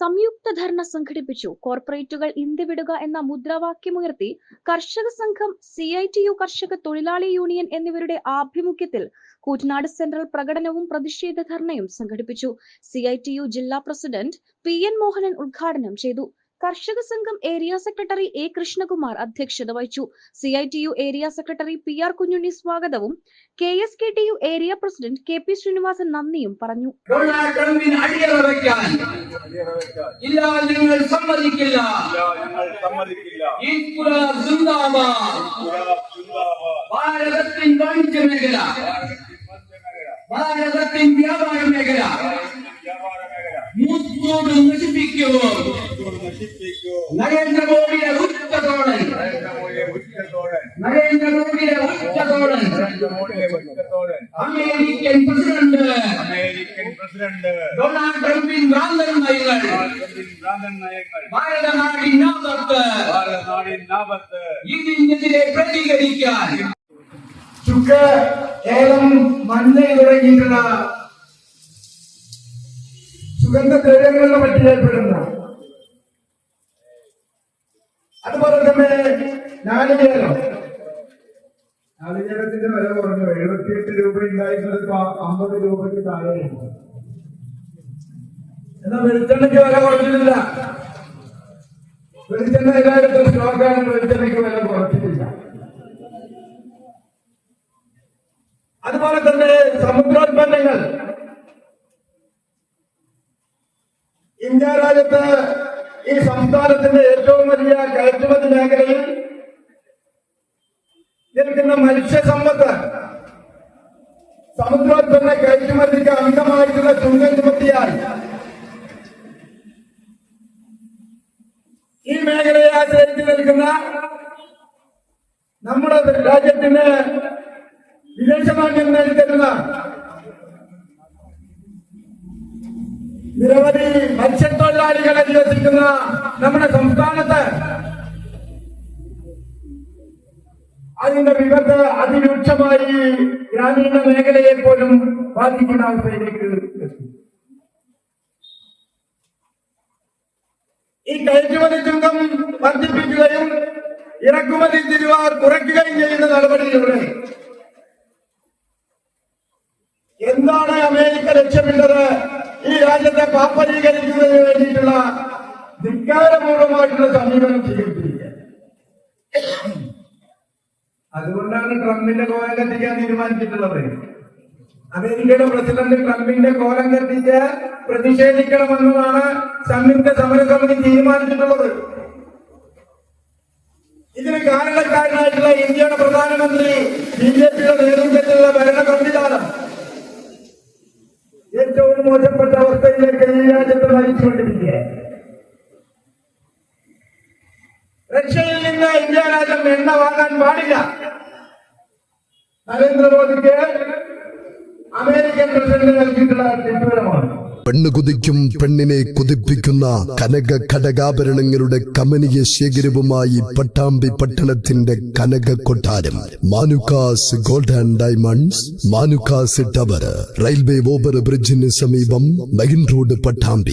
സംയുക്ത ധർണ സംഘടിപ്പിച്ചു. കോർപ്പറേറ്റുകൾ ഇന്ത്യ വിടുക എന്ന മുദ്രാവാക്യമുയർത്തി കർഷക സംഘം സി ഐ ടി യു കർഷക തൊഴിലാളി യൂണിയൻ എന്നിവരുടെ ആഭിമുഖ്യത്തിൽ കൂറ്റനാട് സെൻട്രൽ പ്രകടനവും പ്രതിഷേധ ധർണയും സംഘടിപ്പിച്ചു. സി ഐ ടി യു ജില്ലാ പ്രസിഡന്റ് പി എൻ മോഹനൻ ഉദ്ഘാടനം ചെയ്തു. കർഷക സംഘം ഏരിയ സെക്രട്ടറി എ കൃഷ്ണകുമാർ അധ്യക്ഷത വഹിച്ചു. C I T U area secretary P R Kunjunni സ്വാഗതവും K S K T U area president K P Sreenivasan നന്ദിയും പറഞ്ഞു. ഇല്ല ഞങ്ങൾ സമ്മതിക്കില്ല. ഭാരതത്തിൻ വാണിജ്യ മേഖല. ഭാരതത്തിൻ വ്യാപാര മേഖല. മുത്തോട് നശിപ്പിക്കുമോ നരേന്ദ്രമോദിയുടെ ഉച്ചതോടൻ നരേന്ദ്രമോദിയുടെ ഉച്ചതോടൻ അമേരിക്കൻ പ്രസിഡന്റ് പ്രസിഡന്റ് ഡൊണാൾഡ് ട്രംപിൻ ഭ്രാന്തൻ നയങ്ങൾ ട്രംപിൻ ഭ്രാന്തൻ നയങ്ങൾ ഭാരതനാടിനകത്ത് ഭാരതനാടിനാപത്ത് ഇതിനെതിരെ പ്രതികരിക്കാൻ. ചുക്ക് ഏലം മഞ്ഞ തുടങ്ങിയിട്ടുള്ള സുഗന്ധദ്രവ്യങ്ങളുടെ പട്ടികയിൽപ്പെടുന്ന അതുപോലെ തന്നെ നാളികേരം നാളികേരത്തിന്റെ വില കുറഞ്ഞു. എഴുപത്തിയെട്ട് രൂപ ഉണ്ടായിരുന്നത് അമ്പത് രൂപയ്ക്ക് താഴെയാണ് എന്നാ വെളിച്ചെണ്ണയ്ക്ക് വില കുറച്ചിട്ടില്ല വെളിച്ചെണ്ണ എല്ലായിടത്തും സ്റ്റോക്കാണ് വെളിച്ചെണ്ണയ്ക്ക് വില കുറച്ചിട്ടില്ല. അതുപോലെ തന്നെ സമുദ്രോത്പന്നങ്ങൾ ഇന്ത്യ രാജ്യത്ത് ഈ സംസ്ഥാനത്തിന്റെ ഏറ്റവും വലിയ കയറ്റുമതി മേഖലയിൽ നിൽക്കുന്ന മത്സ്യസമ്പത്ത് സമുദ്രോൽപ്പന്ന കയറ്റുമതിക്ക് അമിതമായിട്ടുള്ള ചുങ്കം ചുമത്തിയാൽ ഈ മേഖലയെ ആശ്രയിച്ചു നിൽക്കുന്ന നമ്മുടെ രാജ്യത്തിന് വിദേശമാന്യം നേടിത്തരുന്ന നിരവധി മത്സ്യത്തൊഴിലാളികൾ അധിവസിക്കുന്ന അതിന്റെ വിപത്ത് അതിരൂക്ഷമായി ഗ്രാമീണ മേഖലയെ പോലും ബാധിക്കുന്ന അവസ്ഥയിലേക്ക് ഈ കയറ്റുമതി ചുങ്കം വർദ്ധിപ്പിക്കുകയും ഇറക്കുമതി തിരുവ കുറയ്ക്കുകയും ചെയ്യുന്ന നടപടിയിലൂടെ എന്താണ് അമേരിക്ക ലക്ഷ്യമിട്ടത്? ഈ രാജ്യത്തെ പാപ്പരീകരിക്കുന്നതിന് വേണ്ടിയിട്ടുള്ള ധിക്കാരപൂർവമായിട്ടുള്ള സമീപനം സ്വീകരിച്ചിരിക്കുക അതുകൊണ്ടാണ് ട്രംപിന്റെ കോലം കത്തിക്കാൻ തീരുമാനിച്ചിട്ടുള്ളത്. അമേരിക്കയുടെ പ്രസിഡന്റ് ട്രംപിന്റെ കോലം കത്തിച്ച് പ്രതിഷേധിക്കണമെന്നതാണ് സംയുക്ത സമരസമിതി തീരുമാനിച്ചിട്ടുള്ളത്. ഇതിന് കാരണക്കാരനായിട്ടുള്ള ഇന്ത്യയുടെ പ്രധാനമന്ത്രി ബി ജെ പിയുടെ നേതൃത്വത്തിലുള്ള ഭരണ സംവിധാനം ഏറ്റവും മോശപ്പെട്ട അവസ്ഥയിലേക്ക് ഈ രാജ്യത്ത് നയിച്ചുകൊണ്ടിരിക്കുക റഷ്യയിൽ നിന്ന് ഇന്ത്യ രാജ്യം എണ്ണ വാങ്ങാൻ പാടില്ല. നരേന്ദ്രമോദിക്ക് അമേരിക്കൻ പ്രസിഡന്റ് നൽകിയിട്ടുള്ള തീരുമാനമാണ്. പെണ്ണ് കുതിക്കും പെണ്ണിനെ കുതിപ്പിക്കുന്ന കനക ഘടകാഭരണങ്ങളുടെ കമനീയ ശേഖരവുമായി പട്ടാമ്പി പട്ടണത്തിന്റെ കനക കൊട്ടാരം. Manukkas gold and diamonds Manukkas tower railway over ബ്രിഡ്ജിന് സമീപം മെയിൻ റോഡ് പട്ടാമ്പി.